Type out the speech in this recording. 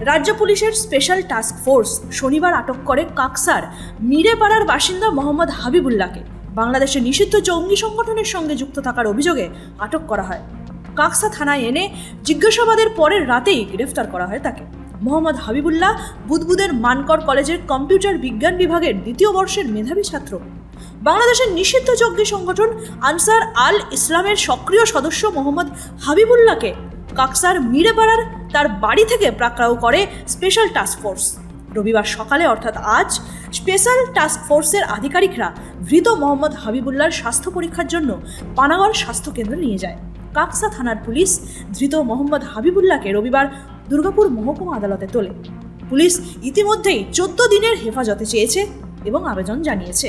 রাজ্য পুলিশের special task force শনিবার আটক করে কাকসার মিরেপাড়ার বাসিন্দা মোহাম্মদ হাবিবুল্লাহকে। বাংলাদেশের নিষিদ্ধ জঙ্গি সংগঠনের সঙ্গে যুক্ত থাকার অভিযোগে আটক করা হয়। কাকসা থানায় এনে জিজ্ঞাসাবাদের পরের রাতেই গ্রেফতার করা হয় তাকে। মোহাম্মদ হাবিবুল্লাহ বুদবুদের মানকর কলেজের কম্পিউটার বিজ্ঞান বিভাগের দ্বিতীয় বর্ষের মেধাবী ছাত্র। বাংলাদেশের নিষিদ্ধ জঙ্গি সংগঠন আনসার আল ইসলামের সক্রিয় সদস্য মোহাম্মদ হাবিবুল্লাহকে কাকসার মিরেপাড়ার তার বাড়ি থেকে প্রাক্রাও করে স্পেশাল টাস্ক ফোর্স রবিবার সকালে, অর্থাৎ আজ স্পেশাল টাস্ক ফোর্সের আধিকারিকরা ধৃত মোহাম্মদ হাবিবুল্লাহর স্বাস্থ্য পরীক্ষার জন্য পানাগড় স্বাস্থ্য কেন্দ্রে নিয়ে যায়। কাকসা থানার পুলিশ ধৃত মোহাম্মদ হাবিবুল্লাহকে রবিবার দুর্গাপুর মহকুমা আদালতে তোলে। পুলিশ ইতিমধ্যেই চোদ্দ দিনের হেফাজতে চেয়েছে এবং আবেদন জানিয়েছে।